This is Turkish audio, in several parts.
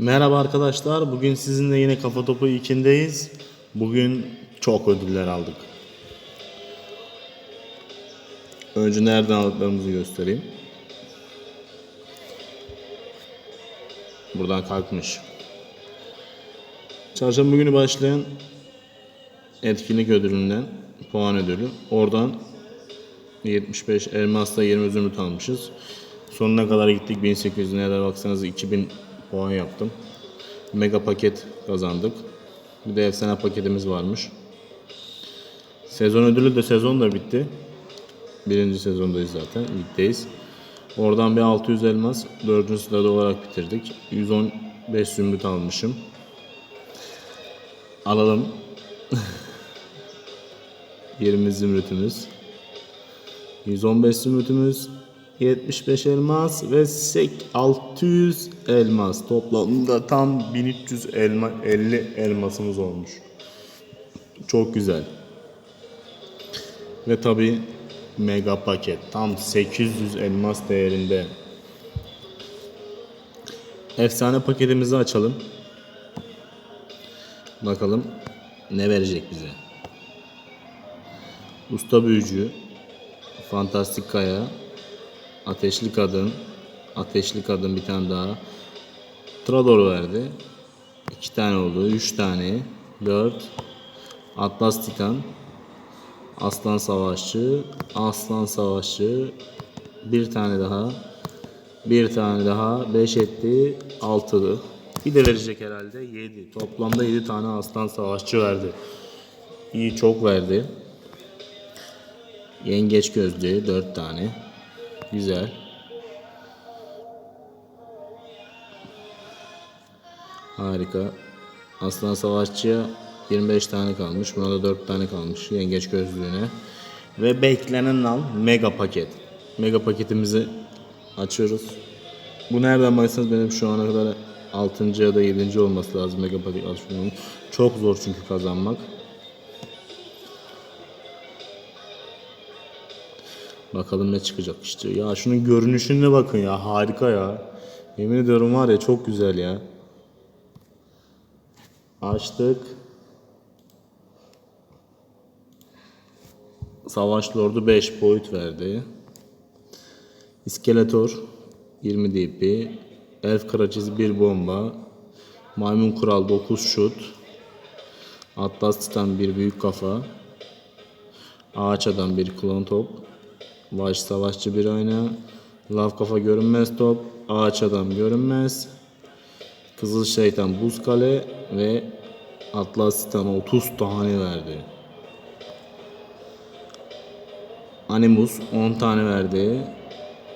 Merhaba arkadaşlar. Bugün sizinle yine Kafa Topu 2'ndeyiz. Bugün çok ödüller aldık. Önce nereden aldıklarımızı göstereyim. Buradan kalkmış. Çarşamba günü başlayan etkinlik ödülünden puan ödülü. Oradan 75 elmasla 20 zümrüt almışız. Sonuna kadar gittik 1800 nerede baksanız 2000 puan yaptım. Mega paket kazandık. Bir de efsane paketimiz varmış. Sezon ödülü de sezon da bitti. Birinci sezondayız zaten. Ligdeyiz. Oradan bir 600 elmas. Dördüncü sırada olarak bitirdik. 115 zümrüt almışım. Alalım. 20 zümrütümüz. 115 zümrütümüz, 75 elmas ve sek 600 elmas. Toplamda tam 1300 elma 50 elmasımız olmuş. Çok güzel. Ve tabi mega paket tam 800 elmas değerinde. Efsane paketimizi açalım. Bakalım ne verecek bize. Usta büyücü, Fantastik Kaya, Ateşli Kadın, Ateşli Kadın bir tane daha. Trador verdi. İki tane oldu. Üç tane. Dört. Atlas Titan. Aslan Savaşçı. Aslan Savaşçı. Bir tane daha. Bir tane daha. Beş etti. Altılı. Bir de verecek herhalde. Yedi. Toplamda yedi tane Aslan Savaşçı verdi. İyi çok verdi. Yengeç gözlüğü 4 tane. Güzel. Harika. Aslan Savaşçı'ya 25 tane kalmış. Buna da 4 tane kalmış yengeç gözlüğüne. Ve beklenen al mega paket. Mega paketimizi açıyoruz. Bu nereden baksanız benim şu ana kadar 6. ya da 7. olması lazım mega paket açmamın. Çok zor çünkü kazanmak. Bakalım ne çıkacak işte. Ya şunun görünüşüne bakın ya. Harika ya. Yemin ediyorum var ya çok güzel ya. Açtık. Savaş Lordu 5 boyut verdi. İskeletor 20 DP. Elf Kraliçesi 1 bomba. Maymun Kral 9 şut. Atlas Titan 1 büyük kafa. Ağaç Adam 1 klon top. Baş savaşçı bir oyna. Lav kafa görünmez top. Ağaç adam görünmez. Kızıl şeytan buz kale ve Atlas Titan 30 tane verdi. Animus 10 tane verdi.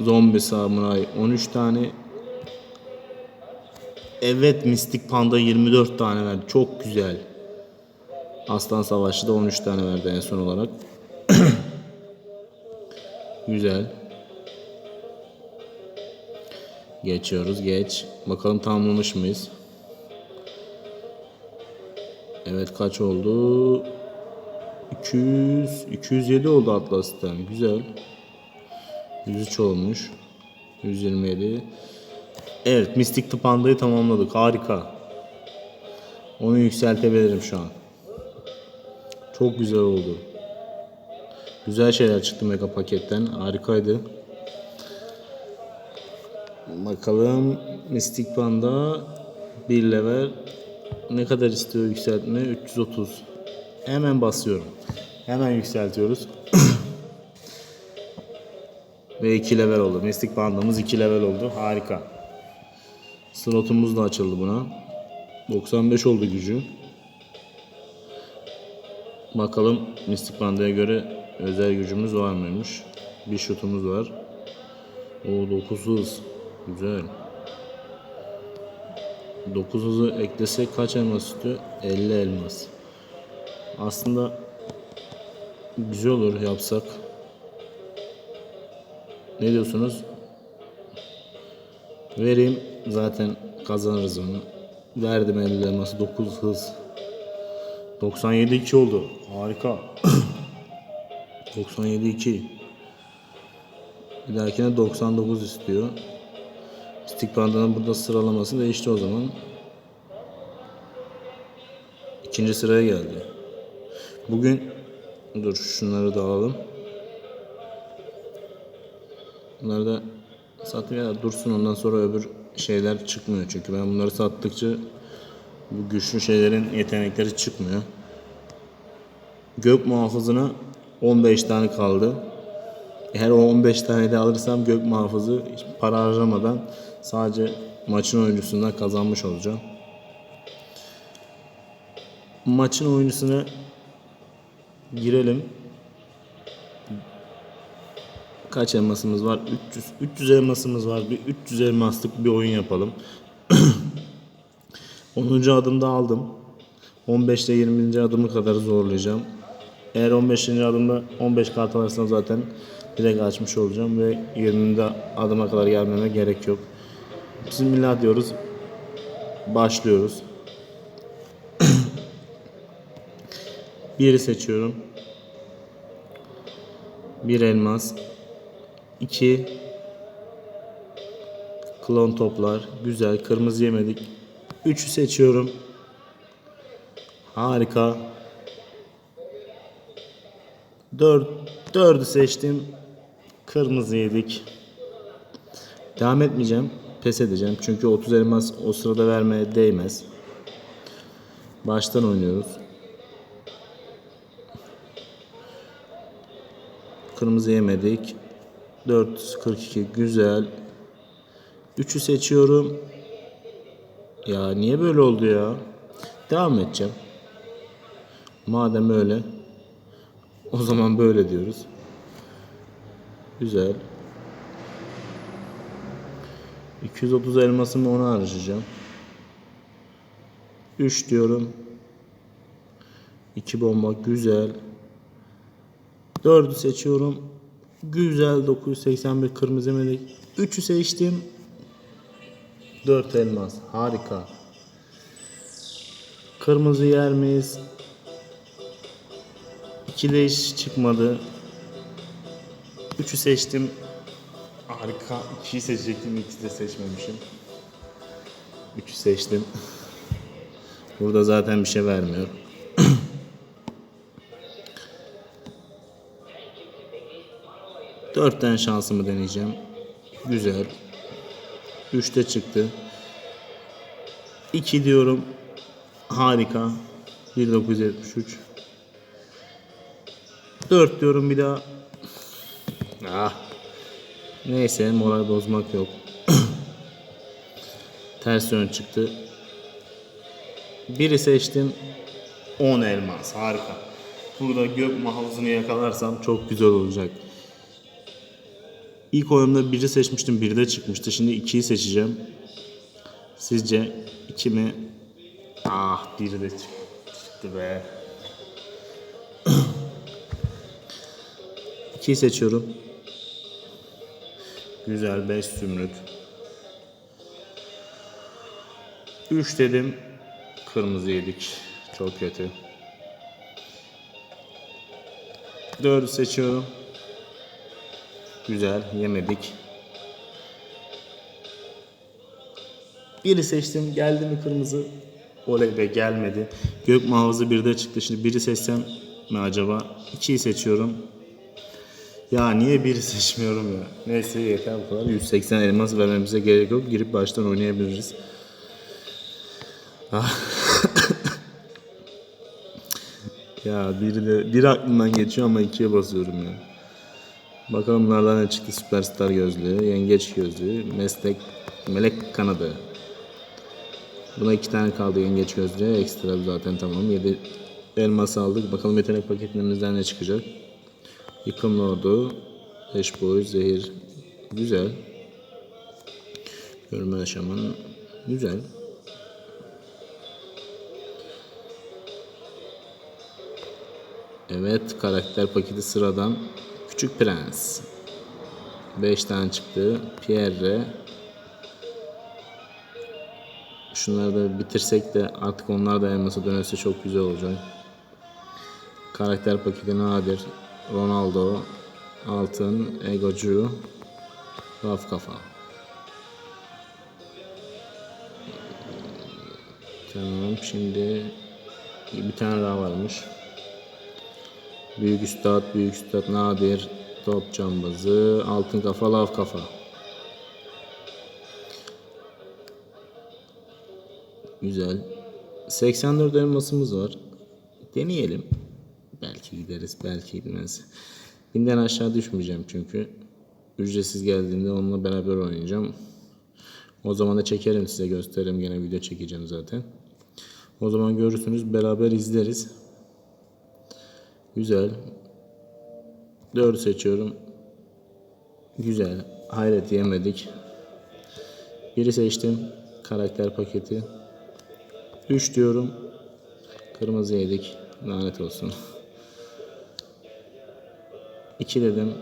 Zombi Samuray 13 tane. Evet Mistik Panda 24 tane verdi. Çok güzel. Aslan Savaşçı da 13 tane verdi en son olarak. Güzel. Geçiyoruz geç. Bakalım tamamlamış mıyız? Evet kaç oldu? 200 207 oldu Atlas'tan. Güzel. 103 olmuş. 127. Evet Mistik Tıpanda'yı tamamladık. Harika. Onu yükseltebilirim şu an. Çok güzel oldu. Güzel şeyler çıktı mega paketten. Harikaydı. Bakalım Mystic Panda 1 level ne kadar istiyor yükseltme? 330. Hemen basıyorum. Hemen yükseltiyoruz. Ve 2 level oldu. Mystic Panda'mız 2 level oldu. Harika. Slotumuz da açıldı buna. 95 oldu gücü. Bakalım Mystic Panda'ya göre özel gücümüz var mıymış? Bir şutumuz var. O 9 hız. Güzel. 9 hızı eklesek kaç elmas istiyor? 50 elmas. Aslında güzel olur yapsak. Ne diyorsunuz? Vereyim zaten kazanırız onu. Verdim 50 elması 9 hız. 97 2 oldu. Harika. 97 2. Bir dahakine 99 istiyor. Stick burada sıralaması değişti o zaman. İkinci sıraya geldi. Bugün dur şunları da alalım. Bunları da satmaya da dursun ondan sonra öbür şeyler çıkmıyor. Çünkü ben bunları sattıkça bu güçlü şeylerin yetenekleri çıkmıyor. Gök muhafızına 15 tane kaldı. Eğer o 15 tane de alırsam gök muhafızı para harcamadan sadece maçın oyuncusundan kazanmış olacağım. Maçın oyuncusuna girelim. Kaç elmasımız var? 300. 300 elmasımız var. Bir 300 elmaslık bir oyun yapalım. 10. adımda aldım. 15 ile 20. adımı kadar zorlayacağım. Eğer 15. adımda 15 kart alırsam zaten direkt açmış olacağım ve 20. adıma kadar gelmeme gerek yok. Bismillah diyoruz. Başlıyoruz. Biri seçiyorum. Bir elmas. 2 klon toplar. Güzel. Kırmızı yemedik. 3'ü seçiyorum. Harika. 4 4'ü seçtim. Kırmızı yedik. Devam etmeyeceğim. Pes edeceğim. Çünkü 30 elmas o sırada vermeye değmez. Baştan oynuyoruz. Kırmızı yemedik. 442 güzel. 3'ü seçiyorum. Ya niye böyle oldu ya? Devam edeceğim. Madem öyle. O zaman böyle diyoruz. Güzel. 230 elmasımı ona harcayacağım. 3 diyorum. 2 bomba güzel. 4'ü seçiyorum. Güzel 981 kırmızı melek. 3'ü seçtim. 4 elmas. Harika. Kırmızı yer miyiz? 2 de hiç çıkmadı. 3'ü seçtim. Harika. 2'yi seçecektim. 2'yi de seçmemişim. 3'ü seçtim. Burada zaten bir şey vermiyor. Dört tane şansımı deneyeceğim. Güzel. Üçte çıktı. 2 diyorum. Harika. 1973. 4 diyorum bir daha. Ah. Neyse moral bozmak yok. Ters yön çıktı. Biri seçtim. 10 elmas. Harika. Burada gök mahallını yakalarsam çok güzel olacak. İlk oyunda biri seçmiştim, biri de çıkmıştı. Şimdi ikiyi seçeceğim. Sizce iki mi? Ah, biri de çık- çıktı be. İkiyi seçiyorum. Güzel, 5 zümrüt. 3 dedim. Kırmızı yedik. Çok kötü. 4'ü seçiyorum. Güzel yemedik. Biri seçtim geldi mi kırmızı? Oley be gelmedi. Gök muhafızı bir de çıktı. Şimdi biri seçsem mi acaba? İkiyi seçiyorum. Ya niye biri seçmiyorum ya? Neyse yeter bu kadar. 180 elmas vermemize gerek yok. Girip baştan oynayabiliriz. Ah. ya biri de bir aklımdan geçiyor ama ikiye basıyorum ya. Bakalım bunlardan ne çıktı? Süperstar gözlüğü, yengeç gözlüğü, meslek, melek kanadı. Buna iki tane kaldı yengeç gözlüğü. Ekstra zaten tamam. Yedi elmas aldık. Bakalım yetenek paketlerimizden ne çıkacak. Yıkım lordu, beş boy, zehir. Güzel. Görme yaşamın. Güzel. Evet karakter paketi sıradan Küçük Prens 5 tane çıktı Pierre Şunları da bitirsek de artık onlar da elmasa dönerse çok güzel olacak Karakter paketi nadir Ronaldo, Altın, Egocu, Raf Kafa. Tamam şimdi bir tane daha varmış. Büyük Üstad, Büyük Üstad Nadir, Top Cambazı, Altın Kafa, Lav Kafa. Güzel. 84 elmasımız var. Deneyelim. Belki gideriz, belki gitmez. Binden aşağı düşmeyeceğim çünkü. Ücretsiz geldiğinde onunla beraber oynayacağım. O zaman da çekerim size gösteririm. Gene video çekeceğim zaten. O zaman görürsünüz. Beraber izleriz. Güzel. 4 seçiyorum. Güzel. Hayret yemedik. Biri seçtim. Karakter paketi. 3 diyorum. Kırmızı yedik. Lanet olsun. 2 dedim.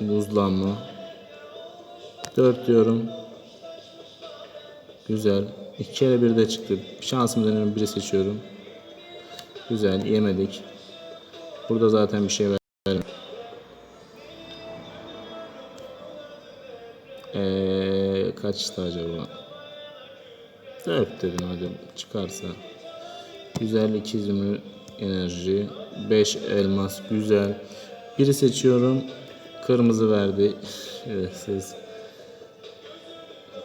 Buzlanma. 4 diyorum. Güzel. 2 kere bir de çıktı. Şansımı deniyorum. Biri seçiyorum. Güzel. Yemedik. Burada zaten bir şey vermiyor. Ee, kaçtı acaba? 4 dedim hadi çıkarsa. Güzel iki zümrüt enerji. 5 elmas güzel. Biri seçiyorum. Kırmızı verdi. Evet siz.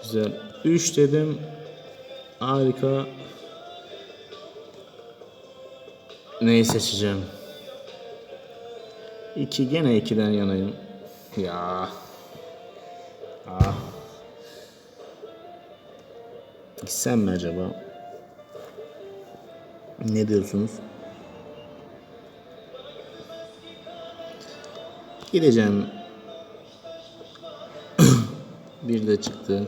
Güzel. 3 dedim. Harika. Neyi seçeceğim? 2 gene 2'den yanayım. Ya. Ah. Gitsem mi acaba? Ne diyorsunuz? Gideceğim. bir de çıktı.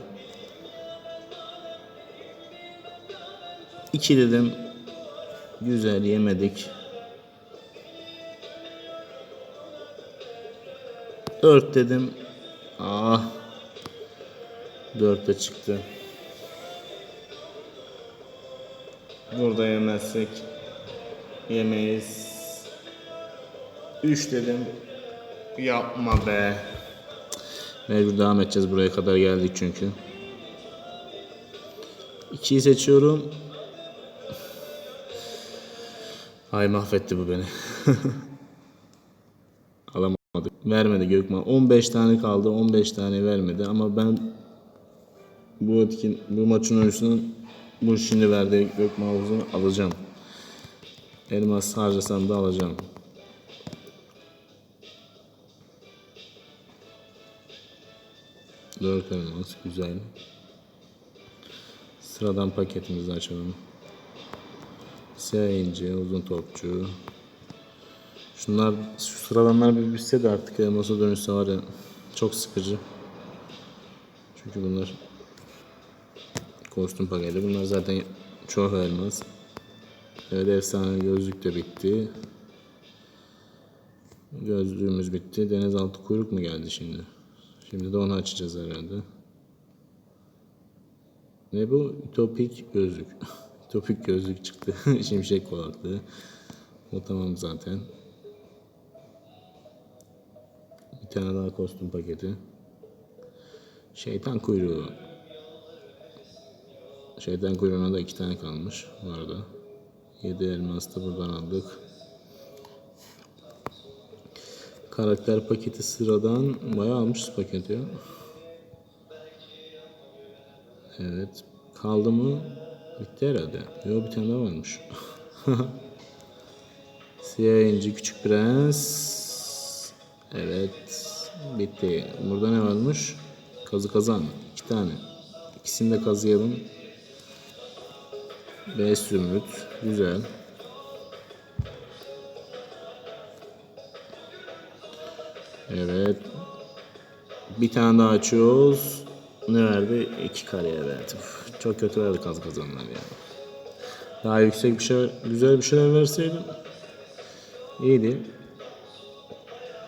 İki dedim. Güzel yemedik. Dört dedim. Ah. Dört de çıktı. Burada yemezsek yemeyiz. 3 dedim. Yapma be. Mecbur devam edeceğiz buraya kadar geldik çünkü. 2'yi seçiyorum. Ay mahvetti bu beni. Alamadık. Vermedi Gökman. 15 tane kaldı. 15 tane vermedi ama ben bu etkin bu maçın oyuncusunun bu şimdi verdiği gök mavuzunu alacağım. Elmas harcasam da alacağım. Dört elmas güzel. Sıradan paketimizi açalım. Siyah ince, uzun topçu. Şunlar, şu sıradanlar bir bitse de artık elmasa dönüşse var ya çok sıkıcı. Çünkü bunlar kostüm paketi. Bunlar zaten çok elmas. Evet efsane gözlük de bitti. Gözlüğümüz bitti. Denizaltı kuyruk mu geldi şimdi? Şimdi de onu açacağız herhalde. Ne bu? Ütopik gözlük. Ütopik gözlük çıktı. Şimşek kulaklığı. O tamam zaten. Bir tane daha kostüm paketi. Şeytan kuyruğu. Şeytan kuyruğuna da iki tane kalmış bu arada. 7 elmas da buradan aldık. Karakter paketi sıradan bayağı almışız paketi ya. Evet. Kaldı mı? Bitti herhalde. Yok bir tane daha varmış. Siyah inci küçük prens. Evet. Bitti. Burada ne varmış? Kazı kazan. iki tane. İkisini de kazıyalım. Beş zümrüt. Güzel. Evet. Bir tane daha açıyoruz. Ne verdi? İki kareye verdi. Uf, çok kötü verdi kaz kazanlar ya. Daha yüksek bir şey, güzel bir şeyler verseydim iyiydi.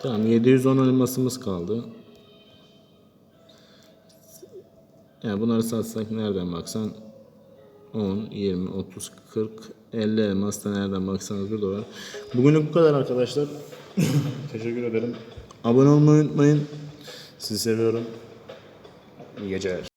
Tamam 710 elmasımız kaldı. Yani bunları satsak nereden baksan 10, 20, 30, 40, 50 elmas da nereden baksanız burada var. Bugünlük bu kadar arkadaşlar. Teşekkür ederim. Abone olmayı unutmayın. Sizi seviyorum. İyi geceler.